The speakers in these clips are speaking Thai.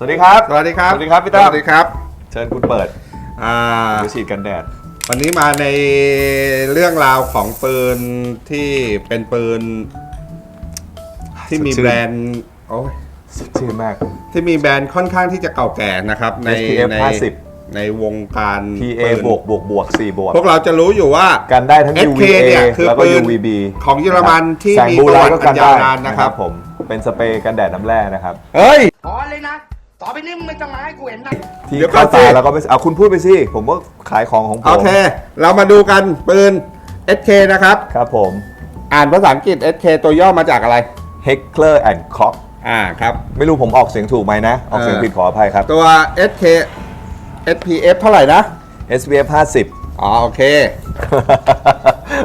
สวัสดีครับ สวัสดีครับ สวัสดีครับพี่ตั้ม สวัสดีครับ เชิญคุณเปิดอ่าเดี๋ยวฉีดกันแดด วันนี้มาในเรื่องราวของปืนที่เป็นปืน ที่มีสดชื่น แบรนด์โอ้ยสดชื่นมาก ที่มีแบรนด์ค่อนข้างที่จะเก่าแก่นะครับ ใน SPF ใน50ในวงการ PA ปืนบวกบวกบวก4บวก พวกเราจะรู้อยู่ว่า กันได้ทั้ง SK UVA เนี่ยคือแล้วก็ ปืน UVB ของเยอรมันที่แสงมีบูประไลวัท์ติก็อักันนยาได้วนานนะครับ ผมเป็นสเปรย์กันแดดน้ำแร่นะครับ เฮ้ย พอเลยนะ ต่อไปนี้มึงไม่ต้องมาให้กูเห็นนะที่เดี๋ยวก่เข้าอนสิ ตาแล้วก็ไม่เอาคุณพูดไปสิ ผมก็ขายของของผมโอเค เรามาดูกันปืน SK นะครับ ครับผม อ่านภาษาอังกฤษ SK ตัวย่อมาจากอะไร Heckler and Koch อ่าครับ ไม่รู้ผมออกเสียงถูกไหมนะ ออกเสียงเออ ผิดขออภัยครับ ตัว SK SPF เท่าไหร่นะ SPF 50 อ๋อโอเค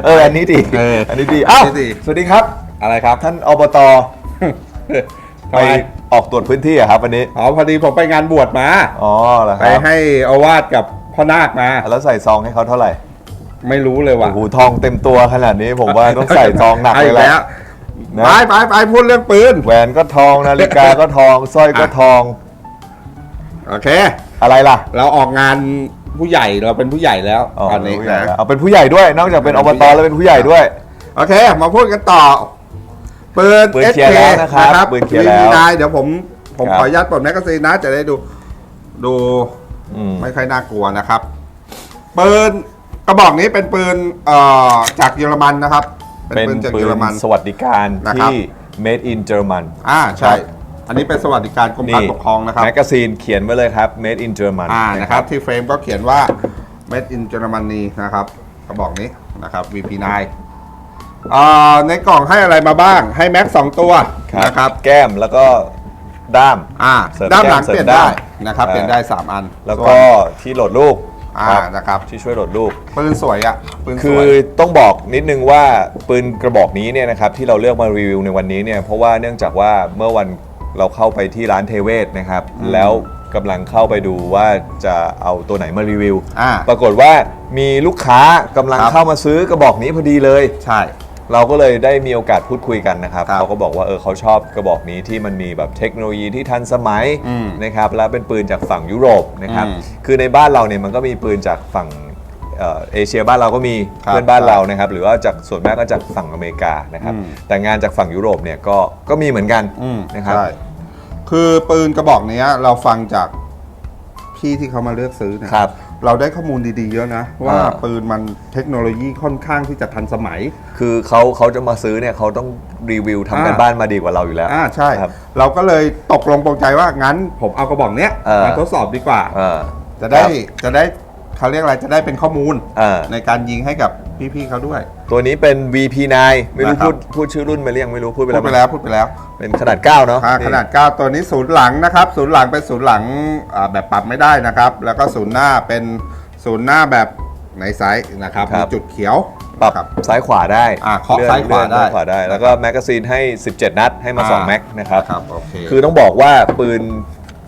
เอออันนี้ดีเอออันนี้ดี อันนี้อ้าว ดี สวัสดีครับ อะไรครับ ท่านอบตทำไปไม ออกตรวจพื้นที่อะครับวันนี้ อ๋อพอดีผมไปงานบวชมา อ๋อเหรอคไปรับให้อาวาสกับพ่อนาคมา แล้วใส่ซองให้เขาเท่าไหร่ไม่รู้เลยว่ะโอ้โหทองเต็มตัวขนาดนี้ผมว่าต้องใส่ซองหนักอาเลยแหละแล้วนะ ไปไปไปพูดเรื่องปืน แหวนก็ทองนาฬิกาก็ทองสร้อยก็ทองโอเค อะไรล่ะเราออกงานผู้ใหญ่เราเป็นผู้ใหญ่แล้วอ๋อตอนนี้ผู้ใหญ่นะแล้วเอาเป็นผู้ใหญ่ด้วย นอกจากเป็นเป็อนบผู้ตใหญ่แล้วเป็นผู้ใหญ่ด้วย โอเค มาพูดกันต่อ ปืนปืนเคลียร์ SK แล้วนะครับปืนเคลียร์แล้วนายเดี๋ยวผมผมครับ ขออนุญาตปลดแมกกาซีนนะจะได้ดู ดูอืมไม่ค่อยน่ากลัวนะครับปืนกระบอกนี้เป็นปืนเอ่อจากเยอรมันนะครับ เป็นเป็นปืนจากปืเยอนรมัน สวัสดิการนะครับ ที่ made in German อ่าใช่ครับอันนี้เป็นสวัสดิการกรมการปกครองนะครับ แมกกาซีนเขียนไว้เลยครับ made in German อ่านะครับที่เฟรมก็เขียนว่า made in Germany นะครับกระบอกนี้นะครับ VP9 อ่าในกล่องให้อะไรมาบ้าง ให้แม็กสองตัวครับนะครับ แก้มแล้วก็ด้ามอ่าเสริมด้านหลังแก้มเสริมเปลี่ยนได้ด้ามนะครับอ่าเปลี่ยนได้ 3 อันแล้วส่ก็นที่โหลดลูกอ่าครับนะครับที่ช่วยโหลดลูก ปืนสวยอะปืนสคืวอยต้องบอกนิดนึงว่าปืนกระบอกนี้เนี่ยนะครับที่เราเลือกมารีวิวในวันนี้เนี่ยเพราะว่าเนื่องจากว่าเมื่อวันเราเข้าไปที่ร้านเทเวศนะครับ แล้วกำลังเข้าไปดูว่าจะเอาตัวไหนมารีวิว อ่าปรากฏว่ามีลูกค้ากำลังครับ เข้ามาซื้อกระบอกนี้พอดีเลย ใช่ เราก็เลยได้มีโอกาสพูดคุยกันนะครับครับเขาก็บอกว่าเออเขาชอบกระบอกนี้ที่มันมีแบบเทคโนโลยีที่ทันสมัยอืมนะครับแล้วเป็นปืนจากฝั่งยุโรปนะครับอืมคือในบ้านเราเนี่ยมันก็มีปืนจากฝั่งเอ่อเอเชียบ้านเราก็มีครับเพื่อนบ้านเรานะครับหรือว่าจากส่วนมากก็จากฝั่งอเมริกานะครับอืม แต่งานจากฝั่งยุโรปเนี่ยก็ก็มีเหมือนกันอืมนะครับ ใช่คือปืนกระบอกเนี้ย เราฟังจากพี่ที่เขามาเลือกซื้อเนี่ยครับ เราได้ข้อมูลดีๆเยอะนะ ว่าอ่า ปืนมันเทคโนโลยีค่อนข้างที่จะทันสมัย คือเขาเขาจะมาซื้อเนี่ยเขาต้องรีวิวทำกันอ่า บ้านมาดีกว่าเราอยู่แล้ว อ่าใช่ ครับเราก็เลยตกลงปรงใจว่างั้นผมเอากระบอกเนี้ยเออ มาทดสอบดีกว่าเออจะได้ครับ จะได้ เขาเรียกอะไรจะได้เป็นข้อมูลเออ ในการยิงให้กับพี่ๆเขาด้วย ตัวนี้เป็น VP9 ไม่รู้นะครับ พูดพูดชื่อรุ่นไปหรือยังไม่รู้พูดไปพูแล้ดวไปมั้ยแล้วพูดไปแล้วเป็นขนาด 9 เนาะอ่าขนาด 9 ตัวนี้ศูนย์หลังนะครับศูนย์หลังเป็นศูนย์หลังอ่าแบบปรับไม่ได้นะครับ แล้วก็ศูนย์หน้าเป็นศูนย์หน้าแบบในไซส์นะครับมีจุดเขียว ปรับครับซ้ายขวาได้อ่าเคาะลื่นซ้ายขวาเลื่อนได้ซ้ขวาได้ แล้วก็แมกกาซีนให้ 17 นัดให้มาอ่า2 แม็กนะครับ ครับโอเค คือต้องบอกว่าปืน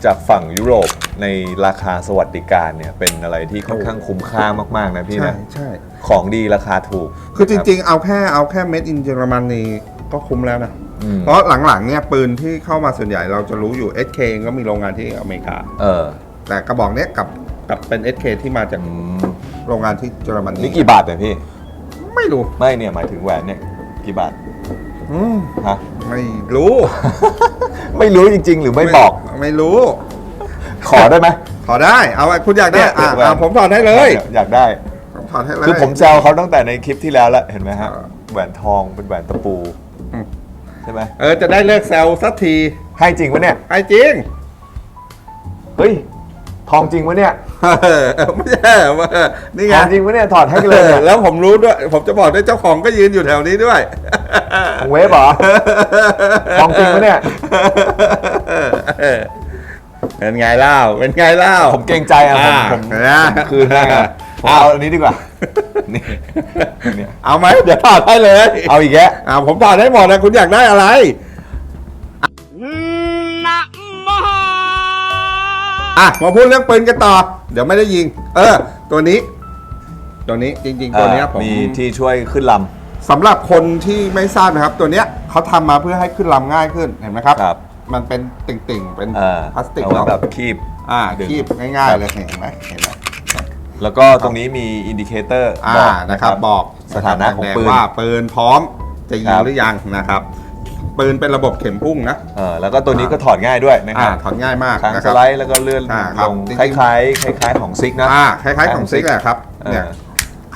จากฝั่งยุโรป ในราคาสวัสดิการเนี่ยเป็นอะไรที่ค่อนข้างคุ้มค่ามากๆนะพี่ใช่นะ ใช่ ของดีราคาถูกคือจริง ๆ เอาแค่เอาแค่เม็ดอินเยอรมันนี่ก็คุ้มแล้วนะอืมเพราะหลังๆเนี่ยปืนที่เข้ามาส่วนใหญ่เราจะรู้อยู่ SK เองก็มีโรงงานที่อเมริกา เออแต่กระบอกเนี้ยกับกับเป็น SK ที่มาจากอืมโรงงานที่เยอรมนีนี่กี่บาทเนี่ยพี่ ไม่รู้ไม่เนี่ยหมายถึงแหวนเนี่ยกี่บาทอืมฮะ ไม่รู้ ไม่รู้จริง ๆ หรือไม่บอก ไม่รู้ ขอได้ไหมถอดได้ เอาไว้คุณอยากได้เนี่ยอะแหวนอะผมถอดให้เลยอยากได้ ผมถอดให้เลย คือผมแซวเขาตั้งแต่ในคลิปที่แล้วแล้วเห็นไหมฮะ เออ แหวนทองเป็นแหวนตะปู อืมใช่ไหมเออจะได้เลิกแซวสักทีให้จริงปะเนี่ย ไอ้จริง เฮ้ย ทองจริงปะเนี่ยเออไม่ใช่ว่านี่ทไงองจริงปะเนี่ย ถอดให้กันเลยเอเนี่อยแล้วผมรู้ด้วย ผมจะบอกด้วยเจ้าของก็ยืนอยู่แถวนี้ด้วย ของเวฟเหรอ ทองจริงปะเนี่ย เป็นไงเล่า เป็นไงเล่า ผมเกรงใจอะผมอ่าผมนะ ผมคืนให้อะผมเอาอันนี้ดีกว่านี่เนี่ยเอาไหมเดี๋ยวถอดให้เลยเอาอีกแกะอ่าผมถอดให้หมดนะคุณอยากได้อะไร นะมหาอะมาพูดเรื่องปืนกันต่อ เดี๋ยวไม่ได้ยิง เออ ตัวนี้ ตัวนี้จริง ๆ ตัวเนี้ยผม มีที่ช่วยขึ้นล สำหรับคนที่ไม่ทราบนะครับ ตัวเนี้ยเขาทำมาเพื่อให้ขึ้นลำง่ายขึ้นเห็นไหมครับำครับ มันเป็นติ่งๆ เป็นอ่าพลาสติกเอาไว้เนาะแบบคีบ อ่าดึง คีบง่ายๆเลยเห็นไหมเห็นไหม แล้วก็ตรงนี้มีอินดิเคเตอร์อ่าบอกนะครับ บอกสถานะของแดปืน ว่าปืนพร้อมจะยิคงรับ หรือยังนะครับ ปืนเป็นระบบเข็มพุ่งนะเออแล้วก็ตัวนี้ก็ถอดง่ายด้วยนะคอ่ารับถอนง่ายมากค้างนะสครับ ไลด์แล้วก็เลื่อนอ่าครัลบงจริงคๆล้ายๆ คล้าย ๆ ของซิกนะ อ่าคล้ายๆของซิกแหละครับเนี่ยเออ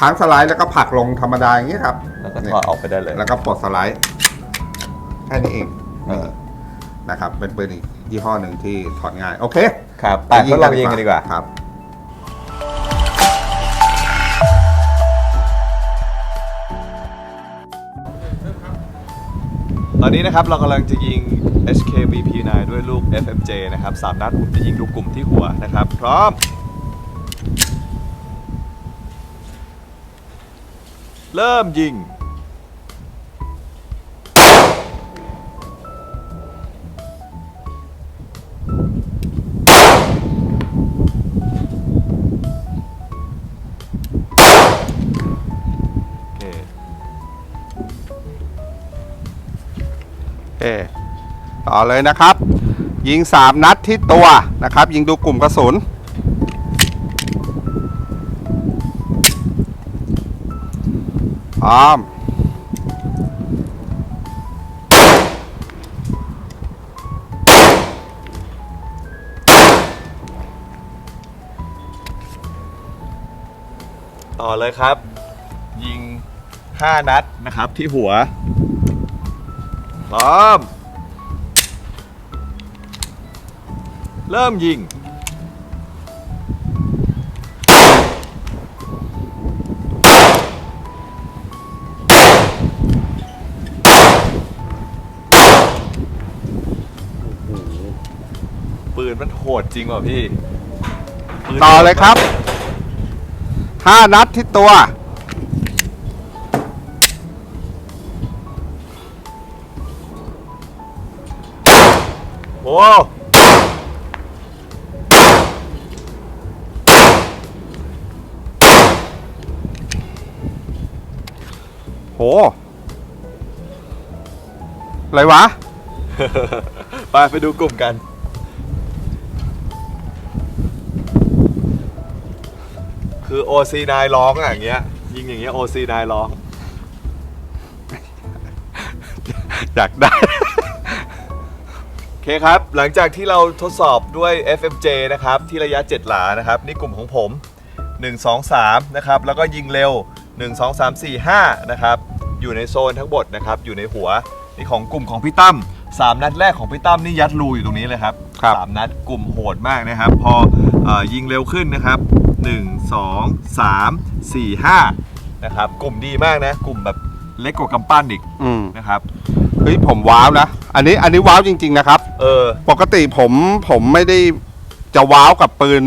ค้างสไลด์แล้วก็ผลักลงธรรมดาอย่างนี้ครับแล้วก็ถอดออกไปได้เลยแล้วก็ปลดสไลด์แค่นี้เองเออ นะครับ เป็นปืนอีกยี่ห้อหนึ่งที่ถอดง่าย โอเคครับไปทดลองยิงกันดีกว่าครับตอนนี้นะครับเรากำลังจะยิง HKVP9 ด้วยลูก FMJ นะครับสามนัดผมจะยิงดูกลุ่มที่หัวนะครับ พร้อม เริ่มยิง เคต่อเลยนะครับ ยิง 3 นัดที่ตัวนะครับ ยิงดูกลุ่มกระสุนพร้อมต่อเลยครับ ยิง 5 นัดนะครับที่หัว พร้อม เริ่มยิง ปืนมันโหดจริงว่ะพี่ปืน ต่อเลยครับ5นัดที่ตัว อ้โหอะไรวะ ไปไปดูกลุ่มกัน คือ OC9 ร้องอะอย่างเงี้ย ยิงอย่างเงี้ย OC9 ร้อง อยากได้โอเคครับ หลังจากที่เราทดสอบด้วย FMJ นะครับ ที่ระยะ 7 หลานะครับ นี่กลุ่มของผม 1 2 3 นะครับ แล้วก็ยิงเร็ว 1 2 3 4 5 นะครับ อยู่ในโซนทั้งหมดนะครับ อยู่ในหัว นี่ของกลุ่มของพี่ตั้ม3 นัดแรกของพี่ตั้มนี่ยัดรูอยู่ตรงนี้เลยครับครับ สามนัดกลุ่มโหดมากนะครับ พอเออยิงเร็วขึ้นนะครับ 1 2 3 4 5 นะครับ กลุ่มดีมากนะ กลุ่มแบบเล็กกว่ากำปั้นอีก อืม นะครับเฮ้ยผมว้าวนะ อันนี้อันนี้ว้าวจริง ๆ นะครับ เออ ปกติผมผมไม่ได้จะว้าวกับปืน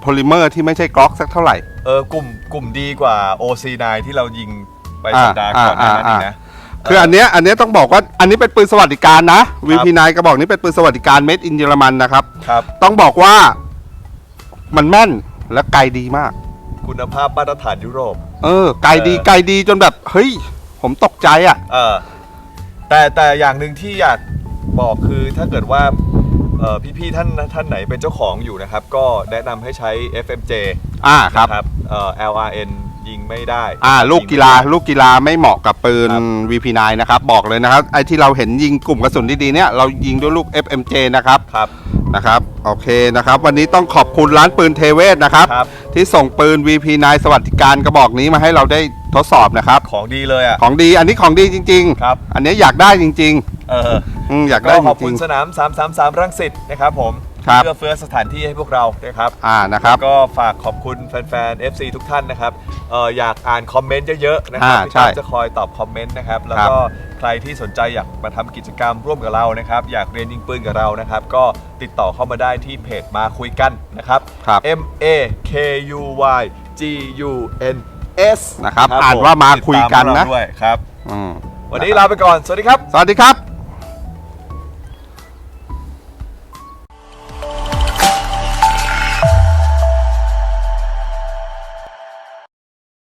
โพลิเมอร์ที่ไม่ใช่กล็อกสักเท่าไหร่ เออกลุ่มกลุ่มดีกว่า OC9 ที่เรายิงไปอ่าสัปดาห์ก่อนหน้านั้นอ่าอีกนะ คืออันเนี้ยอันเนี้ยต้องบอกว่าอันนี้เป็นปืนสวัสดิการนะ VP9 กระบอกนี้เป็นปืนสวัสดิการ made in เยอรมันนะครับ ครับ ต้องบอกว่ามันแม่นและไกลดีมาก คุณภาพมาตรฐานยุโรป เออ ไกลดีเออไกลดีจนแบบ เฮ้ย ผมตกใจอะ เออ แต่แต่อย่างหนึ่งที่อยากบอกคือถ้าเกิดว่าเอ่อพี่ๆท่านท่านไหนเป็นเจ้าของอยู่นะครับ ก็แนะนำให้ใช้ FMJ อ่าครับ นะครับเอ่อ LRN ยิงไม่ได้อ่าลูกกีฬายิงไม่ได้ลูกกีฬาไม่เหมาะกับปืนครับ VP9 นะครับ บอกเลยนะครับ ไอ้ที่เราเห็นยิงกลุ่มกระสุนดีๆเนี่ยเรายิงด้วยลูก FMJ นะครับ ครับ นะครับโอเคนะครับ วันนี้ต้องขอบคุณร้านปืนเทเวศนะครับ ครับ ที่ส่งปืน VP9 สวัสดิการกระบอกนี้มาให้เราได้ทดสอบนะครับ ของดีเลยอะ ของดีอันนี้ของดีจริง ครับอันนี้อยากได้จริงเออ ๆอืมอยากก็ได้จขอบคุริณงสนาม 333 รังสิตนะครับผม ครับ เพื่อเฟื้อสถานที่ให้พวกเรานะครับๆอ่านะครับก็ฝากขอบคุณแฟนๆ FC ทุกท่านนะครับเอออยากอ่านคอมเมนต์เยอะๆนะครับอ่าพี่ใช่ตั้มจะคอยตอบคอมเมนต์นะครับแล้วก็ใครที่สนใจอยากมาทำกิจกรรมร่วมกับเรานะครับอยากเรียนยิงปืนกับเรานะครับก็ติดต่อเข้ามาได้ที่เพจมาคุยกันนะครับ ครับ M A K U Y G U N S นะครับผมอ่านว่ามาคุยกันนะ ติดตามพวกเราด้วยครับ อืมวันนี้ลาไปก่อนสวัสดีครับ สวัสดีครับ